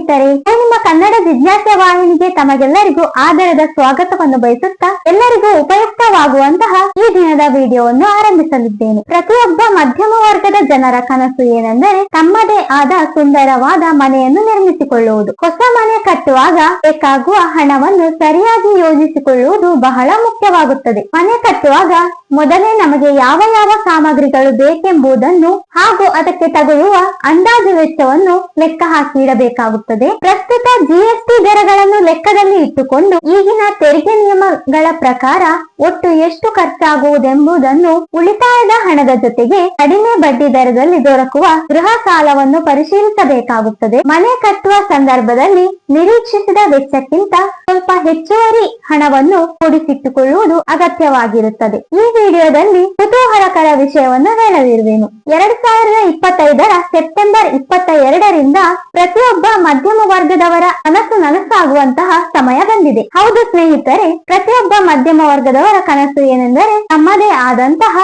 ಸ್ನೇಹಿತರೆ ನಾನು ನಿಮ್ಮ ಕನ್ನಡ ಜಿಜ್ಞಾಸೆ ವಾಹಿನಿಗೆ ತಮಗೆಲ್ಲರಿಗೂ ಆದರದ ಸ್ವಾಗತವನ್ನು ಬಯಸುತ್ತಾ ಎಲ್ಲರಿಗೂ ಉಪಯುಕ್ತವಾಗುವಂತಹ ಈ ದಿನದ ವಿಡಿಯೋವನ್ನು ಆರಂಭಿಸಲಿದ್ದೇನೆ. ಪ್ರತಿಯೊಬ್ಬ ಮಧ್ಯಮ ವರ್ಗದ ಜನರ ಕನಸು ಏನೆಂದರೆ ತಮ್ಮದೇ ಆದ ಸುಂದರವಾದ ಮನೆಯನ್ನು ನಿರ್ಮಿಸಿಕೊಳ್ಳುವುದು. ಹೊಸ ಮನೆ ಕಟ್ಟುವಾಗ ಬೇಕಾಗುವ ಹಣವನ್ನು ಸರಿಯಾಗಿ ಯೋಜಿಸಿಕೊಳ್ಳುವುದು ಬಹಳ ಮುಖ್ಯವಾಗುತ್ತದೆ. ಮನೆ ಕಟ್ಟುವಾಗ ಮೊದಲೇ ನಮಗೆ ಯಾವ ಯಾವ ಸಾಮಗ್ರಿಗಳು ಬೇಕೆಂಬುದನ್ನು ಹಾಗೂ ಅದಕ್ಕೆ ತಗುಲುವ ಅಂದಾಜು ವೆಚ್ಚವನ್ನು ಲೆಕ್ಕ ಹಾಕಿಡಬೇಕಾಗುತ್ತದೆ ಪ್ರಸ್ತುತ ಜಿಎಸ್ಟಿ ದರಗಳನ್ನು ಲೆಕ್ಕದಲ್ಲಿ ಇಟ್ಟುಕೊಂಡು ಈಗಿನ ತೆರಿಗೆ ನಿಯಮಗಳ ಪ್ರಕಾರ ಒಟ್ಟು ಎಷ್ಟು ಖರ್ಚಾಗುವುದೆಂಬುದನ್ನು ಉಳಿತಾಯದ ಹಣದ ಜೊತೆಗೆ ಕಡಿಮೆ ಬಡ್ಡಿ ದರದಲ್ಲಿ ದೊರಕುವ ಗೃಹ ಸಾಲವನ್ನು ಪರಿಶೀಲಿಸಬೇಕಾಗುತ್ತದೆ. ಮನೆ ಕಟ್ಟುವ ಸಂದರ್ಭದಲ್ಲಿ ನಿರೀಕ್ಷಿಸಿದ ವೆಚ್ಚಕ್ಕಿಂತ ಸ್ವಲ್ಪ ಹೆಚ್ಚುವರಿ ಹಣವನ್ನು ಕೂಡಿಸಿಟ್ಟುಕೊಳ್ಳುವುದು ಅಗತ್ಯವಾಗಿರುತ್ತದೆ. ಈ ವಿಡಿಯೋದಲ್ಲಿ ಕುತೂಹಲಕರ ವಿಷಯವನ್ನು ಹೇಳಲಿರುವೆನು. ಎರಡ್ ಸಾವಿರದ ಇಪ್ಪತ್ತೈದರ ಸೆಪ್ಟೆಂಬರ್ ಇಪ್ಪತ್ತ ಎರಡರಿಂದ ಪ್ರತಿಯೊಬ್ಬ ಮಧ್ಯಮ ವರ್ಗದವರ ಕನಸು ನನಸಾಗುವಂತಹ ಸಮಯ ಬಂದಿದೆ. ಹೌದು ಸ್ನೇಹಿತರೆ, ಪ್ರತಿಯೊಬ್ಬ ಮಧ್ಯಮ ವರ್ಗದವರ ಕನಸು ಏನೆಂದರೆ ತಮ್ಮದೇ ಆದಂತಹ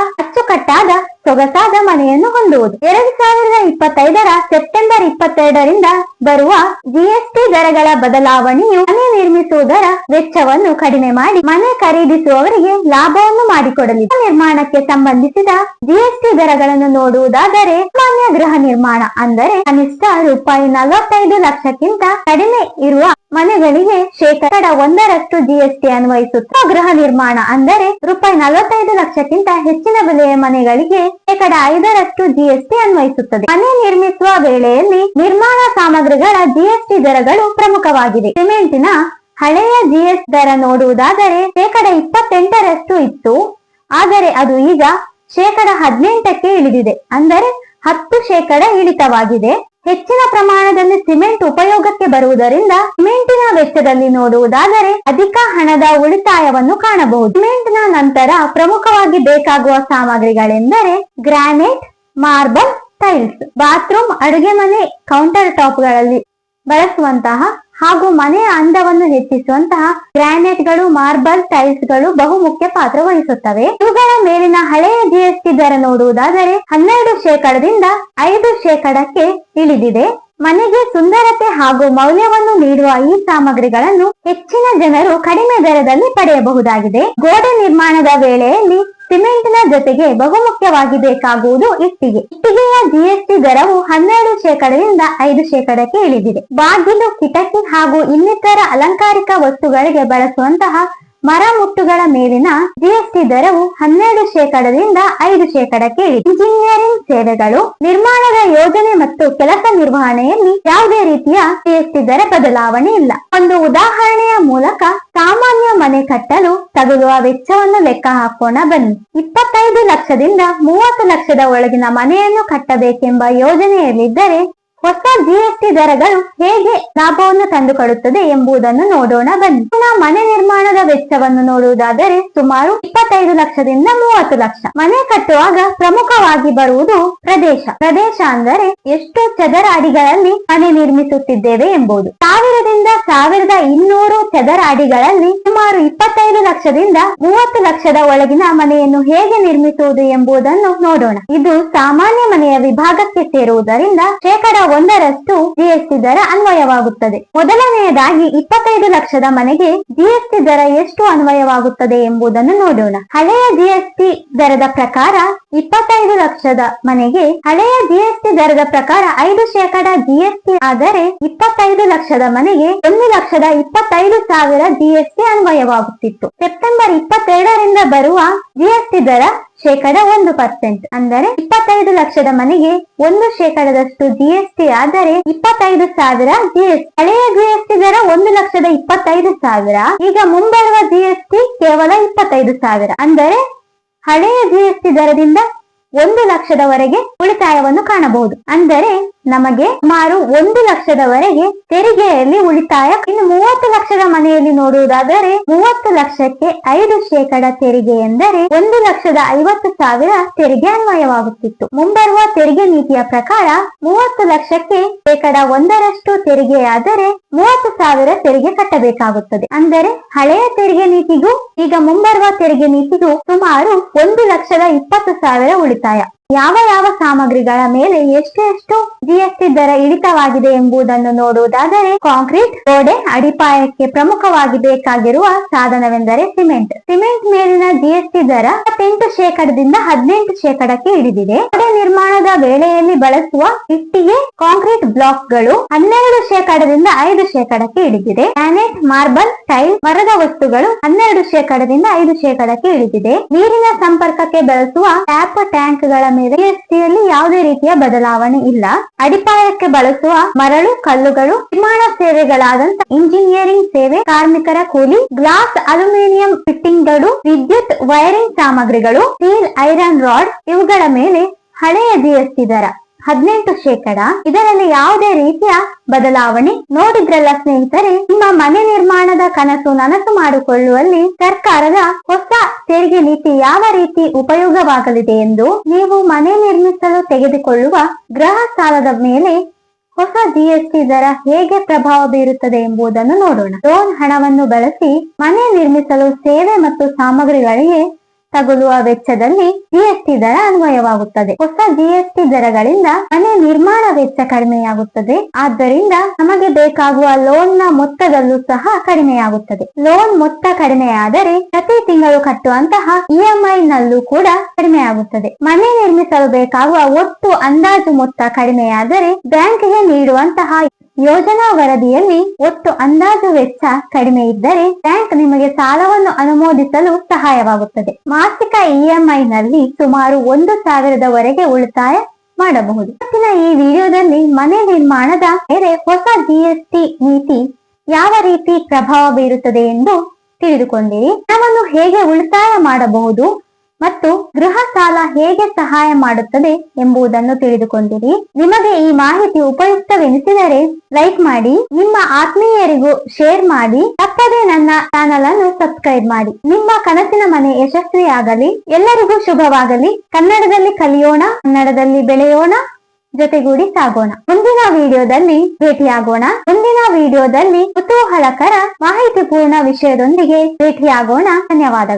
ಅಚ್ಚುಕಟ್ಟಾದ ಸೊಗಸಾದ ಮನೆಯನ್ನು ಹೊಂದುವುದು. ಎರಡು ಸಾವಿರದ ಇಪ್ಪತ್ತೈದರ ಸೆಪ್ಟೆಂಬರ್ ಇಪ್ಪತ್ತೆರಡರಿಂದ ಬರುವ ಜಿಎಸ್ಟಿ ದರಗಳ ಬದಲಾವಣೆಯು ಮನೆ ನಿರ್ಮಿಸುವುದರ ವೆಚ್ಚವನ್ನು ಕಡಿಮೆ ಮಾಡಿ ಮನೆ ಖರೀದಿಸುವವರಿಗೆ ಲಾಭವನ್ನು ಮಾಡಿಕೊಡಲಿದೆ. ನಿರ್ಮಾಣಕ್ಕೆ ಸಂಬಂಧಿಸಿದ ಜಿಎಸ್ಟಿ ದರಗಳನ್ನು ನೋಡುವುದಾದರೆ ಸಾಮಾನ್ಯ ಗೃಹ ನಿರ್ಮಾಣ ಅಂದರೆ ಕನಿಷ್ಠ ರೂಪಾಯಿ ನಲವತ್ತೈದು ಲಕ್ಷಕ್ಕಿಂತ ಕಡಿಮೆ ಇರುವ ಮನೆಗಳಿಗೆ ಶೇಕಡ ಒಂದರಷ್ಟು ಜಿಎಸ್ಟಿ ಅನ್ವಯಿಸುತ್ತಾ ಗೃಹ ನಿರ್ಮಾಣ ಅಂದರೆ ರೂಪಾಯಿ ನಲವತ್ತೈದು ಲಕ್ಷಕ್ಕಿಂತ ಹೆಚ್ಚಿನ ಬೆಲೆಯ ಮನೆಗಳಿಗೆ ಶೇಕಡ ಐದರಷ್ಟು ಜಿಎಸ್ಟಿ ಅನ್ವಯಿಸುತ್ತದೆ. ಮನೆ ನಿರ್ಮಿಸುವ ವೇಳೆಯಲ್ಲಿ ನಿರ್ಮಾಣ ಸಾಮಗ್ರಿಗಳ ಜಿಎಸ್ಟಿ ದರಗಳು ಪ್ರಮುಖವಾಗಿದೆ ಸಿಮೆಂಟಿನ ಹಳೆಯ ಜಿಎಸ್ ದರ ನೋಡುವುದಾದರೆ ಶೇಕಡ ಇಪ್ಪತ್ತೆಂಟರಷ್ಟು ಇತ್ತು. ಆದರೆ ಅದು ಈಗ ಶೇಕಡ ಹದಿನೆಂಟಕ್ಕೆ ಇಳಿದಿದೆ. ಅಂದರೆ ಹತ್ತು ಶೇಕಡ ಇಳಿತವಾಗಿದೆ. ಹೆಚ್ಚಿನ ಪ್ರಮಾಣದಲ್ಲಿ ಸಿಮೆಂಟ್ ಉಪಯೋಗಕ್ಕೆ ಬರುವುದರಿಂದ ಸಿಮೆಂಟಿನ ವೆಚ್ಚದಲ್ಲಿ ನೋಡುವುದಾದರೆ ಅಧಿಕ ಹಣದ ಉಳಿತಾಯವನ್ನು ಕಾಣಬಹುದು. ಸಿಮೆಂಟ್ನ ನಂತರ ಪ್ರಮುಖವಾಗಿ ಬೇಕಾಗುವ ಸಾಮಗ್ರಿಗಳೆಂದರೆ ಗ್ರಾನೈಟ್, ಮಾರ್ಬಲ್, ಟೈಲ್ಸ್. ಬಾತ್ರೂಮ್, ಅಡುಗೆ ಮನೆ, ಕೌಂಟರ್ ಟಾಪ್ಗಳಲ್ಲಿ ಬಳಸುವಂತಹ ಹಾಗೂ ಮನೆಯ ಅಂದವನ್ನು ಹೆಚ್ಚಿಸುವಂತಹ ಗ್ರಾನೈಟ್ಗಳು, ಮಾರ್ಬಲ್ ಟೈಲ್ಸ್ ಟೈಲ್ಸ್ಗಳು ಬಹುಮುಖ್ಯ ಪಾತ್ರ ವಹಿಸುತ್ತವೆ. ಇವುಗಳ ಮೇಲಿನ ಹಳೆಯ ಜಿಎಸ್ಟಿ ದರ ನೋಡುವುದಾದರೆ ಹನ್ನೆರಡು ಶೇಕಡದಿಂದ ಐದು ಶೇಕಡಕ್ಕೆ ಇಳಿದಿದೆ. ಮನೆಗೆ ಸುಂದರತೆ ಹಾಗೂ ಮೌಲ್ಯವನ್ನು ನೀಡುವ ಈ ಸಾಮಗ್ರಿಗಳನ್ನು ಹೆಚ್ಚಿನ ಜನರು ಕಡಿಮೆ ದರದಲ್ಲಿ ಪಡೆಯಬಹುದಾಗಿದೆ. ಗೋಡೆ ನಿರ್ಮಾಣದ ವೇಳೆಯಲ್ಲಿ ಸಿಮೆಂಟಿನ ಜೊತೆಗೆ ಬಹುಮುಖ್ಯವಾಗಿ ಬೇಕಾಗುವುದು ಇಟ್ಟಿಗೆ. ಇಟ್ಟಿಗೆಯ ಜಿಎಸ್ಟಿ ದರವು ಹನ್ನೆರಡು ಶೇಕಡದಿಂದ ಐದು ಶೇಕಡಕ್ಕೆ ಇಳಿದಿದೆ. ಬಾಗಿಲು, ಕಿಟಕಿ ಹಾಗೂ ಇನ್ನಿತರ ಅಲಂಕಾರಿಕ ವಸ್ತುಗಳಿಗೆ ಬಳಸುವಂತಹ ಮರ ಮುಟ್ಟುಗಳ ಮೇಲಿನ ಜಿಎಸ್ಟಿ ದರವು ಹನ್ನೆರಡು ಶೇಕಡದಿಂದ ಐದು ಶೇಕಡಕ್ಕೆ ಇಂಜಿನಿಯರಿಂಗ್ ಸೇವೆಗಳು, ನಿರ್ಮಾಣದ ಯೋಜನೆ ಮತ್ತು ಕೆಲಸ ನಿರ್ವಹಣೆಯಲ್ಲಿ ಯಾವುದೇ ರೀತಿಯ ಜಿಎಸ್ಟಿ ದರ ಬದಲಾವಣೆ ಇಲ್ಲ. ಒಂದು ಉದಾಹರಣೆಯ ಮೂಲಕ ಸಾಮಾನ್ಯ ಮನೆ ಕಟ್ಟಲು ತಗುಲುವ ವೆಚ್ಚವನ್ನು ಲೆಕ್ಕ ಹಾಕೋಣ ಬನ್ನಿ. ಇಪ್ಪತ್ತೈದು ಲಕ್ಷದಿಂದ ಮೂವತ್ತು ಲಕ್ಷದ ಒಳಗಿನ ಮನೆಯನ್ನು ಕಟ್ಟಬೇಕೆಂಬ ಯೋಜನೆಯಲ್ಲಿದ್ದರೆ ಹೊಸ ಜಿಎಸ್ಟಿ ದರಗಳು ಹೇಗೆ ಲಾಭವನ್ನು ತಂದುಕೊಡುತ್ತದೆ ಎಂಬುದನ್ನು ನೋಡೋಣ ಬನ್ನಿ. ಪುನಃ ಮನೆ ನಿರ್ಮಾಣದ ವೆಚ್ಚವನ್ನು ನೋಡುವುದಾದರೆ ಸುಮಾರು ಇಪ್ಪತ್ತೈದು ಲಕ್ಷದಿಂದ ಮೂವತ್ತು ಲಕ್ಷ. ಮನೆ ಕಟ್ಟುವಾಗ ಪ್ರಮುಖವಾಗಿ ಬರುವುದು ಪ್ರದೇಶ. ಪ್ರದೇಶ ಅಂದರೆ ಎಷ್ಟು ಚದರ ಅಡಿಗಳಲ್ಲಿ ಮನೆ ನಿರ್ಮಿಸುತ್ತಿದ್ದೇವೆ ಎಂಬುದು. ಸಾವಿರದಿಂದ ಸಾವಿರದ ಇನ್ನೂರು ಚದರ ಅಡಿಗಳಲ್ಲಿ ಸುಮಾರು ಇಪ್ಪತ್ತೈದು ಲಕ್ಷದಿಂದ ಮೂವತ್ತು ಲಕ್ಷದ ಒಳಗಿನ ಮನೆಯನ್ನು ಹೇಗೆ ನಿರ್ಮಿಸುವುದು ಎಂಬುದನ್ನು ನೋಡೋಣ. ಇದು ಸಾಮಾನ್ಯ ಮನೆಯ ವಿಭಾಗಕ್ಕೆ ಸೇರುವುದರಿಂದ ಶೇಕಡ ಒಂದರಷ್ಟು ಜಿಎಸ್ಟಿ ದರ ಅನ್ವಯವಾಗುತ್ತದೆ. ಮೊದಲನೆಯದಾಗಿ ಇಪ್ಪತ್ತೈದು ಲಕ್ಷದ ಮನೆಗೆ ಜಿಎಸ್ಟಿ ದರ ಎಷ್ಟು ಅನ್ವಯವಾಗುತ್ತದೆ ಎಂಬುದನ್ನು ನೋಡೋಣ. ಹಳೆಯ ಜಿಎಸ್ಟಿ ದರದ ಪ್ರಕಾರ ಇಪ್ಪತ್ತೈದು ಲಕ್ಷದ ಮನೆಗೆ ಹಳೆಯ ಜಿಎಸ್ಟಿ ದರದ ಪ್ರಕಾರ ಐದು ಶೇಕಡ ಜಿಎಸ್ಟಿ ಆದರೆ ಇಪ್ಪತ್ತೈದು ಲಕ್ಷದ ಮನೆಗೆ ಒಂದು ಲಕ್ಷದ ಇಪ್ಪತ್ತೈದು ಸಾವಿರ ಜಿಎಸ್ಟಿ ಅನ್ವಯವಾಗುತ್ತಿತ್ತು. ಸೆಪ್ಟೆಂಬರ್ ಇಪ್ಪತ್ತೆರಡರಿಂದ ಬರುವ ಜಿಎಸ್ಟಿ ದರ ಶೇಕಡ ಒಂದು ಪರ್ಸೆಂಟ್. ಅಂದರೆ ಇಪ್ಪತ್ತೈದು ಲಕ್ಷದ ಮನೆಗೆ ಒಂದು ಶೇಕಡದಷ್ಟು ಜಿಎಸ್ಟಿ ಆದರೆ ಇಪ್ಪತ್ತೈದು ಸಾವಿರ ಜಿಎಸ್ಟಿ ಹಳೆಯ ಜಿಎಸ್ಟಿ ದರ ಒಂದು ಲಕ್ಷದ ಇಪ್ಪತ್ತೈದು ಸಾವಿರ. ಈಗ ಮುಂಬರುವ ಜಿಎಸ್ಟಿ ಕೇವಲ ಇಪ್ಪತ್ತೈದು ಸಾವಿರ. ಅಂದರೆ ಹಳೆಯ ಜಿಎಸ್ಟಿ ದರದಿಂದ ಒಂದು ಲಕ್ಷದವರೆಗೆ ಉಳಿತಾಯವನ್ನು ಕಾಣಬಹುದು. ಅಂದರೆ ನಮಗೆ ಸುಮಾರು ಒಂದು ಲಕ್ಷದವರೆಗೆ ತೆರಿಗೆಯಲ್ಲಿ ಉಳಿತಾಯ. ಇನ್ನು ಮೂವತ್ತು ಲಕ್ಷದ ಮನೆಯಲ್ಲಿ ನೋಡುವುದಾದರೆ ಮೂವತ್ತು ಲಕ್ಷಕ್ಕೆ ಐದು ಶೇಕಡ ತೆರಿಗೆ ಎಂದರೆ ಒಂದು ಲಕ್ಷದ ಐವತ್ತು ಸಾವಿರ ತೆರಿಗೆ ಅನ್ವಯವಾಗುತ್ತಿತ್ತು. ಮುಂಬರುವ ತೆರಿಗೆ ನೀತಿಯ ಪ್ರಕಾರ ಮೂವತ್ತು ಲಕ್ಷಕ್ಕೆ ಶೇಕಡ ಒಂದರಷ್ಟು ತೆರಿಗೆಯಾದರೆ ಮೂವತ್ತು ಸಾವಿರ ತೆರಿಗೆ ಕಟ್ಟಬೇಕಾಗುತ್ತದೆ. ಅಂದರೆ ಹಳೆಯ ತೆರಿಗೆ ನೀತಿಗೂ ಈಗ ಮುಂಬರುವ ತೆರಿಗೆ ನೀತಿಗೂ ಸುಮಾರು ಒಂದು ಲಕ್ಷದ ಇಪ್ಪತ್ತು ಸಾವಿರ ಉಳಿತಾಯ. ಯಾವ ಯಾವ ಸಾಮಗ್ರಿಗಳ ಮೇಲೆ ಎಷ್ಟು ಎಷ್ಟು ಜಿಎಸ್ಟಿ ದರ ಇಳಿತವಾಗಿದೆ ಎಂಬುದನ್ನು ನೋಡುವುದಾದರೆ ಕಾಂಕ್ರೀಟ್ ಗೋಡೆ ಅಡಿಪಾಯಕ್ಕೆ ಪ್ರಮುಖವಾಗಿ ಬೇಕಾಗಿರುವ ಸಾಧನವೆಂದರೆ ಸಿಮೆಂಟ್. ಸಿಮೆಂಟ್ ಮೇಲಿನ ಜಿಎಸ್ಟಿ ದರ ಇಪ್ಪತ್ತೆಂಟು ಶೇಕಡದಿಂದ ಹದಿನೆಂಟು ಶೇಕಡಕ್ಕೆ ಇಳಿದಿದೆ. ಗೋಡೆ ನಿರ್ಮಾಣದ ವೇಳೆಯಲ್ಲಿ ಬಳಸುವ ಇಟ್ಟಿಗೆ ಕಾಂಕ್ರೀಟ್ ಬ್ಲಾಕ್ಗಳು ಹನ್ನೆರಡು ಶೇಕಡದಿಂದ ಐದು ಶೇಕಡಕ್ಕೆ ಇಳಿದಿದೆ. ಗ್ರಾನೈಟ್, ಮಾರ್ಬಲ್, ಟೈಲ್, ಮರದ ವಸ್ತುಗಳು ಹನ್ನೆರಡು ಶೇಕಡದಿಂದ ಐದು ಶೇಕಡಕ್ಕೆ ಇಳಿದಿದೆ. ನೀರಿನ ಸಂಪರ್ಕಕ್ಕೆ ಬಳಸುವ ಟ್ಯಾಪ್ ಟ್ಯಾಂಕ್ಗಳ ಮೇಲೆ ಯಾವುದೇ ರೀತಿಯ ಬದಲಾವಣೆ ಇಲ್ಲ. ಅಡಿಪಾಯಕ್ಕೆ ಬಳಸುವ ಮರಳು, ಕಲ್ಲುಗಳು, ನಿರ್ಮಾಣ ಸೇವೆಗಳಾದಂತ ಇಂಜಿನಿಯರಿಂಗ್ ಸೇವೆ, ಕಾರ್ಮಿಕರ ಕೂಲಿ, ಗ್ಲಾಸ್, ಅಲ್ಯೂಮಿನಿಯಂ ಫಿಟ್ಟಿಂಗ್ಗಳು ವಿದ್ಯುತ್, ವೈರಿಂಗ್ ಸಾಮಗ್ರಿಗಳು, ಸ್ಟೀಲ್, ಐರನ್ ರಾಡ್ ಇವುಗಳ ಮೇಲೆ ಹಳೆಯ ಜಿಎಸ್ಟಿ ದರ. ಹದಿನೆಂಟು ಶೇಕಡ. ಇದರಲ್ಲಿ ಯಾವುದೇ ರೀತಿಯ ಬದಲಾವಣೆ ನೋಡಿದ್ರಲ್ಲ ಸ್ನೇಹಿತರೆ, ನಿಮ್ಮ ಮನೆ ನಿರ್ಮಾಣದ ಕನಸು ನನಸು ಮಾಡಿಕೊಳ್ಳುವಲ್ಲಿ ಸರ್ಕಾರದ ಹೊಸ ತೆರಿಗೆ ನೀತಿ ಯಾವ ರೀತಿ ಉಪಯೋಗವಾಗಲಿದೆ ಎಂದು ನೀವು ಮನೆ ನಿರ್ಮಿಸಲು ತೆಗೆದುಕೊಳ್ಳುವ ಗೃಹ ಸಾಲದ ಮೇಲೆ ಹೊಸ ಜಿಎಸ್ಟಿ ದರ ಹೇಗೆ ಪ್ರಭಾವ ಬೀರುತ್ತದೆ ಎಂಬುದನ್ನು ನೋಡೋಣ. ಲೋನ್ ಹಣವನ್ನು ಬಳಸಿ ಮನೆ ನಿರ್ಮಿಸಲು ಸೇವೆ ಮತ್ತು ಸಾಮಗ್ರಿಗಳಿಗೆ ತಗುಲುವ ವೆಚ್ಚದಲ್ಲಿ ಜಿಎಸ್ಟಿ ದರ ಅನ್ವಯವಾಗುತ್ತದೆ. ಹೊಸ ಜಿಎಸ್ಟಿ ದರಗಳಿಂದ ಮನೆ ನಿರ್ಮಾಣ ವೆಚ್ಚ ಕಡಿಮೆಯಾಗುತ್ತದೆ. ಆದ್ದರಿಂದ ನಮಗೆ ಬೇಕಾಗುವ ಲೋನ್ನ ಮೊತ್ತದಲ್ಲೂ ಸಹ ಕಡಿಮೆಯಾಗುತ್ತದೆ. ಲೋನ್ ಮೊತ್ತ ಕಡಿಮೆಯಾದರೆ ಪ್ರತಿ ತಿಂಗಳು ಕಟ್ಟುವಂತಹ ಇಎಂಐ ನಲ್ಲೂ ಕೂಡ ಕಡಿಮೆಯಾಗುತ್ತದೆ. ಮನೆ ನಿರ್ಮಿಸಲು ಬೇಕಾಗುವ ಒಟ್ಟು ಅಂದಾಜು ಮೊತ್ತ ಕಡಿಮೆಯಾದರೆ ಬ್ಯಾಂಕ್ಗೆ ನೀಡುವಂತಹ ಯೋಜನಾ ವರದಿಯಲ್ಲಿ ಒಟ್ಟು ಅಂದಾಜು ವೆಚ್ಚ ಕಡಿಮೆ ಇದ್ದರೆ ಬ್ಯಾಂಕ್ ನಿಮಗೆ ಸಾಲವನ್ನು ಅನುಮೋದಿಸಲು ಸಹಾಯವಾಗುತ್ತದೆ. ಮಾಸಿಕ ಇಎಂಐನಲ್ಲಿ ಸುಮಾರು ಒಂದು ಸಾವಿರದವರೆಗೆ ಉಳಿತಾಯ ಮಾಡಬಹುದು. ಇವತ್ತಿನ ಈ ವಿಡಿಯೋದಲ್ಲಿ ಮನೆ ನಿರ್ಮಾಣದ ಮೇಲೆ ಹೊಸ ಜಿಎಸ್ಟಿ ನೀತಿ ಯಾವ ರೀತಿ ಪ್ರಭಾವ ಬೀರುತ್ತದೆ ಎಂದು ತಿಳಿದುಕೊಂಡಿರಿ. ಹಣವನ್ನು ಹೇಗೆ ಉಳಿತಾಯ ಮಾಡಬಹುದು? ಮತ್ತು ಗೃಹ ಸಾಲ ಹೇಗೆ ಸಹಾಯ ಮಾಡುತ್ತದೆ ಎಂಬುದನ್ನು ತಿಳಿದುಕೊಂಡಿರಿ. ನಿಮಗೆ ಈ ಮಾಹಿತಿ ಉಪಯುಕ್ತವೆನಿಸಿದರೆ ಲೈಕ್ ಮಾಡಿ, ನಿಮ್ಮ ಆತ್ಮೀಯರಿಗೂ ಶೇರ್ ಮಾಡಿ, ತಪ್ಪದೇ ನನ್ನ ಚಾನಲ್ ಅನ್ನು ಸಬ್ಸ್ಕ್ರೈಬ್ ಮಾಡಿ. ನಿಮ್ಮ ಕನಸಿನ ಮನೆ ಯಶಸ್ವಿಯಾಗಲಿ, ಎಲ್ಲರಿಗೂ ಶುಭವಾಗಲಿ. ಕನ್ನಡದಲ್ಲಿ ಕಲಿಯೋಣ, ಕನ್ನಡದಲ್ಲಿ ಬೆಳೆಯೋಣ, ಜೊತೆಗೂಡಿ ಸಾಗೋಣ. ಮುಂದಿನ ವಿಡಿಯೋದಲ್ಲಿ ಭೇಟಿಯಾಗೋಣ. ಮುಂದಿನ ವಿಡಿಯೋದಲ್ಲಿ ಕುತೂಹಲಕರ, ಮಾಹಿತಿಪೂರ್ಣ ವಿಷಯದೊಂದಿಗೆ ಭೇಟಿಯಾಗೋಣ. ಧನ್ಯವಾದಗಳು.